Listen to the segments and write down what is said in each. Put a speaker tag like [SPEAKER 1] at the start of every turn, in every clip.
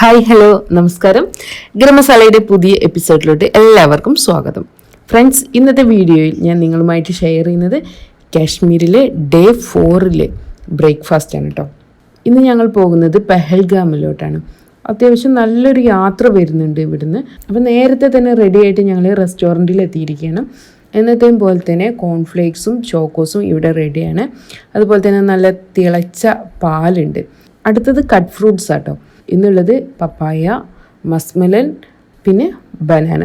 [SPEAKER 1] Hi hello നമസ്കാരം. ഗ്രമസാലയുടെ പുതിയ എപ്പിസോഡിലോട്ട് എല്ലാവർക്കും സ്വാഗതം. ഫ്രണ്ട്സ് ഇന്നത്തെ വീഡിയോയിൽ ഞാൻ നിങ്ങളുമായിട്ട് ഷെയർ ചെയ്യുന്നത് കാശ്മീരിലെ ഡേ ഫോറിലെ ബ്രേക്ക്ഫാസ്റ്റ് ആണ് കേട്ടോ ഇന്ന് ഞങ്ങൾ പോകുന്നത് പെഹൽഗാമിലോട്ടാണ്. അത്യാവശ്യം നല്ലൊരു യാത്ര വരുന്നുണ്ട് ഇവിടുന്ന്. അപ്പോൾ നേരത്തെ തന്നെ റെഡിയായിട്ട് ഞങ്ങൾ റെസ്റ്റോറന്റിൽ എത്തിയിരിക്കുകയാണ്. എന്നത്തെയും പോലെ തന്നെ കോൺഫ്ലേക്സും ചോക്കോസും ഇവിടെ റെഡിയാണ് അതുപോലെ തന്നെ നല്ല തിളച്ച പാലുണ്ട്. അടുത്തത് കട്ട് ഫ്രൂട്ട്സ് ആട്ടോ. ഇന്നുള്ളത് പപ്പായ മസ്മലൻ പിന്നെ ബനാന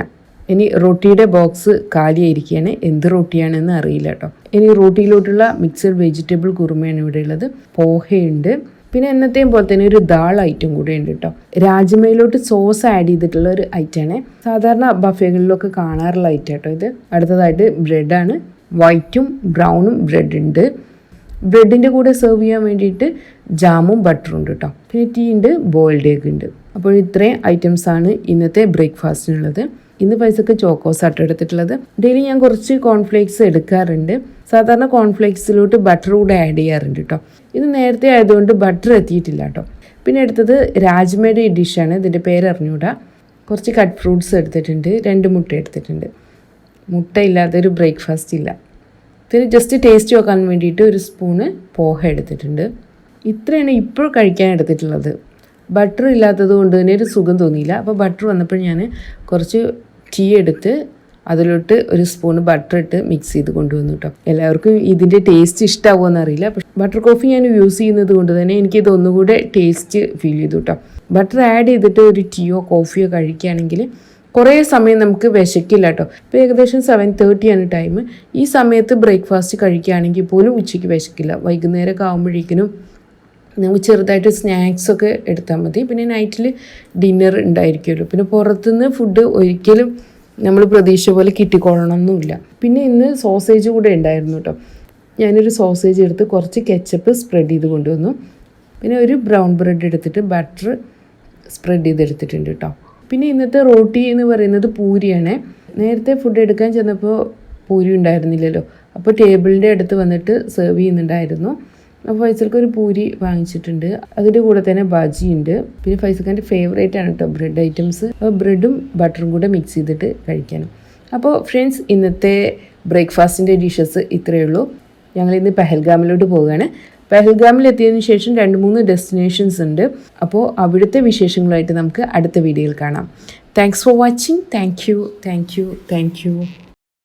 [SPEAKER 1] ഇനി റൊട്ടിയുടെ ബോക്സ് കാലിയായിരിക്കുകയാണ് എന്ത് റൊട്ടിയാണെന്ന് അറിയില്ല കേട്ടോ ഇനി റൊട്ടിയിലോട്ടുള്ള മിക്സഡ് വെജിറ്റബിൾ കുറുമയാണ് ഇവിടെ ഉള്ളത് പോഹയുണ്ട്. പിന്നെ എന്നത്തെയും പോലെ തന്നെ ഒരു ദാൾ ഐറ്റം കൂടെ ഉണ്ട് കേട്ടോ രാജ്മയിലോട്ട് സോസ് ആഡ് ചെയ്തിട്ടുള്ള ഒരു ഐറ്റമാണ് സാധാരണ ബഫേകളിലൊക്കെ കാണാറുള്ള ഐറ്റം കേട്ടോ ഇത്. അടുത്തതായിട്ട് ബ്രെഡാണ് വൈറ്റും ബ്രൗണും ബ്രെഡ് ഉണ്ട്. ബ്രെഡിന്റെ കൂടെ സെർവ് ചെയ്യാൻ വേണ്ടിയിട്ട് ജാമും ബട്ടറും ഉണ്ട് കേട്ടോ പിന്നെ ടീ ഉണ്ട് ബോയിൽഡ് എഗ് ഉണ്ട്. അപ്പോൾ ഇത്രയും ഐറ്റംസ് ആണ് ഇന്നത്തെ ബ്രേക്ക്ഫാസ്റ്റിനുള്ളത് ഇന്ന് പൈസക്ക് ചോക്കോസ് ആട്ടോ എടുത്തിട്ടുള്ളത്. ഡെയിലി ഞാൻ കുറച്ച് കോൺഫ്ലേക്സ് എടുക്കാറുണ്ട്. സാധാരണ കോൺഫ്ലേക്സിലോട്ട് ബട്ടർ കൂടെ ആഡ് ചെയ്യാറുണ്ട് കേട്ടോ ഇത് നേരത്തെ ആയതുകൊണ്ട് ബട്ടർ എത്തിയിട്ടില്ല കേട്ടോ പിന്നെ എടുത്തത് രാജ്മയുടെ ഡിഷാണ് ഇതിന്റെ പേര് അറിഞ്ഞൂടാ. കുറച്ച് കട്ട് ഫ്രൂട്ട്സ് എടുത്തിട്ടുണ്ട്. രണ്ട് മുട്ട എടുത്തിട്ടുണ്ട്. മുട്ട ഇല്ലാതെ ഒരു ബ്രേക്ക്ഫാസ്റ്റ് ഇല്ല. പിന്നെ ജസ്റ്റ് ടേസ്റ്റ് നോക്കാൻ വേണ്ടിയിട്ട് ഒരു സ്പൂണ് പോഹ എടുത്തിട്ടുണ്ട്. ഇത്രയാണ് ഇപ്പോൾ കഴിക്കാൻ എടുത്തിട്ടുള്ളത്. ബട്ടർ ഇല്ലാത്തത് കൊണ്ട് തന്നെ ഒരു സുഖം തോന്നിയില്ല. അപ്പോൾ ബട്ടർ വന്നപ്പോൾ ഞാൻ കുറച്ച് ടീ എടുത്ത് അതിലോട്ട് ഒരു സ്പൂൺ ബട്ടർ ഇട്ട് മിക്സ് ചെയ്ത് കൊണ്ടുവന്നു കേട്ടോ എല്ലാവർക്കും ഇതിന്റെ ടേസ്റ്റ് ഇഷ്ടമാവുമെന്ന് അറിയില്ല. ബട്ടർ കോഫി ഞാൻ യൂസ് ചെയ്യുന്നത് കൊണ്ട് തന്നെ എനിക്കിത് ഒന്നുകൂടെ ടേസ്റ്റ് ഫീൽ ചെയ്തു കേട്ടോ ബട്ടർ ആഡ് ചെയ്തിട്ട് ഒരു ടീയോ കോഫിയോ കഴിക്കുകയാണെങ്കിൽ കുറേ സമയം നമുക്ക് വിശക്കില്ല കേട്ടോ. ഇപ്പോൾ ഏകദേശം സെവൻ തേർട്ടിയാണ് ടൈം ഈ സമയത്ത് ബ്രേക്ക്ഫാസ്റ്റ് കഴിക്കുകയാണെങ്കിൽ പോലും ഉച്ചയ്ക്ക് വിശക്കില്ല. വൈകുന്നേരമൊക്കെ ആകുമ്പോഴേക്കിനും നമുക്ക് ചെറുതായിട്ട് സ്നാക്സ് ഒക്കെ എടുത്താൽ മതി. പിന്നെ നൈറ്റിൽ ഡിന്നർ ഉണ്ടായിരിക്കുമല്ലോ. പിന്നെ പുറത്തുനിന്ന് ഫുഡ് ഒരിക്കലും നമ്മൾ പ്രതീക്ഷ പോലെ കിട്ടിക്കൊള്ളണമെന്നില്ല പിന്നെ ഇന്ന് സോസേജ് കൂടെ ഉണ്ടായിരുന്നു കേട്ടോ. ഞാനൊരു സോസേജ് എടുത്ത് കുറച്ച് കെച്ചപ്പ് സ്പ്രെഡ് ചെയ്ത് കൊണ്ടുവന്നു. പിന്നെ ഒരു ബ്രൗൺ ബ്രെഡ് എടുത്തിട്ട് ബട്ടർ സ്പ്രെഡ് ചെയ്തെടുത്തിട്ടുണ്ട് കേട്ടോ. പിന്നെ ഇന്നത്തെ റോട്ടി എന്ന് പറയുന്നത് പൂരിയാണ്. നേരത്തെ ഫുഡ് എടുക്കാൻ ചെന്നപ്പോൾ പൂരി ഉണ്ടായിരുന്നില്ലല്ലോ. അപ്പോൾ ടേബിളിന്റെ അടുത്ത് വന്നിട്ട് സെർവ് ചെയ്യുന്നുണ്ടായിരുന്നു. അപ്പോൾ ഫൈസൽക്ക് ഒരു പൂരി വാങ്ങിച്ചിട്ടുണ്ട്. അതിന്റെ കൂടെ തന്നെ ബജി ഉണ്ട്. പിന്നെ ഫൈസൽക്കാന്റെ ഫേവറേറ്റ് ആണ് കേട്ടോ ബ്രെഡ് ഐറ്റംസ് അപ്പോൾ ബ്രെഡും ബട്ടറും കൂടെ മിക്സ് ചെയ്തിട്ട് കഴിക്കാനും അപ്പോൾ ഫ്രണ്ട്സ് ഇന്നത്തെ ബ്രേക്ക്ഫാസ്റ്റിന്റെ ഡിഷസ് ഇത്രയേ ഉള്ളൂ. ഞങ്ങൾ ഇന്ന് പെഹൽഗാമിലോട്ട് പോവുകയാണ്. പെഹൽഗാമിൽ എത്തിയതിനു ശേഷം രണ്ട് മൂന്ന് ഡെസ്റ്റിനേഷൻസ് ഉണ്ട്. അപ്പോൾ അവിടുത്തെ വിശേഷങ്ങളായിട്ട് നമുക്ക് അടുത്ത വീഡിയോയിൽ കാണാം. Thanks for watching thank you thank you thank you